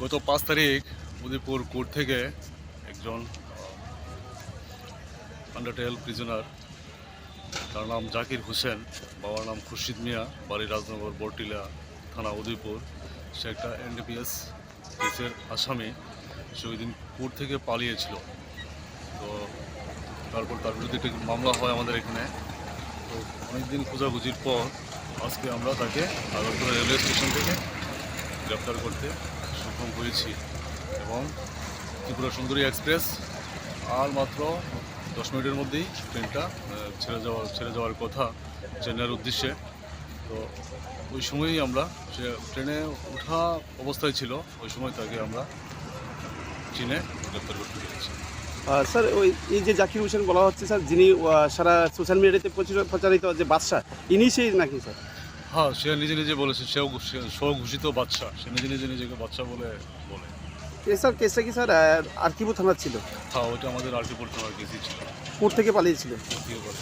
গত পাঁচ তারিখ উদয়পুর কোর্ট থেকে একজন আন্ডারটেল প্রিজনার তার নাম জাকির হোসেন, বাবার নাম খুরশিদ মিয়া বাড়ি রাজনগর বরটিলা থানা উদয়পুর। সে একটা এনডিপিএস কেসের আসামি। সে ওই দিন কোর্ট থেকে পালিয়েছিল। তো তারপর তার বিরুদ্ধে একটি মামলা হয় আমাদের এখানে। তো অনেকদিন খোঁজাখুঁজির পর আজকে আমরা তাকে আগরতলা রেলওয়ে স্টেশন থেকে গ্রেপ্তার করতে সক্ষম হয়েছি এবং ত্রিপুরা সুন্দরী এক্সপ্রেস, আর মাত্র দশ মিনিটের মধ্যেই ট্রেনটা ছেড়ে যাওয়ার ছেড়ে যাওয়ার কথা চেন্নাইয়ের উদ্দেশ্যে। তো ওই সময়ই আমরা সে ট্রেনে ওঠা অবস্থায় ছিল, ওই সময় তাকে আমরা চিনে গ্রেপ্তার করতে পেরেছি। স্যার, ওই, এই যে জাকির হোসেন বলা হচ্ছে, স্যার, যিনি সারা সোশ্যাল মিডিয়াতে প্রচুর প্রচারিত যে বাদশা ইনি সেই নাকি, স্যার? হ্যাঁ সে নিজে নিজে বলেছে সেও স্বঘোষিত বাচ্চা সে নিজে নিজে নিজেকে বাচ্চা বলে বলে। স্যার কেসটা কি স্যার আরকিপুর থানার ছিল? হ্যাঁ ওইটা আমাদের আর্টিপুর থানার কেসই ছিল। কোর্ট থেকে পালিয়েছিল? কোর্ট থেকে বলে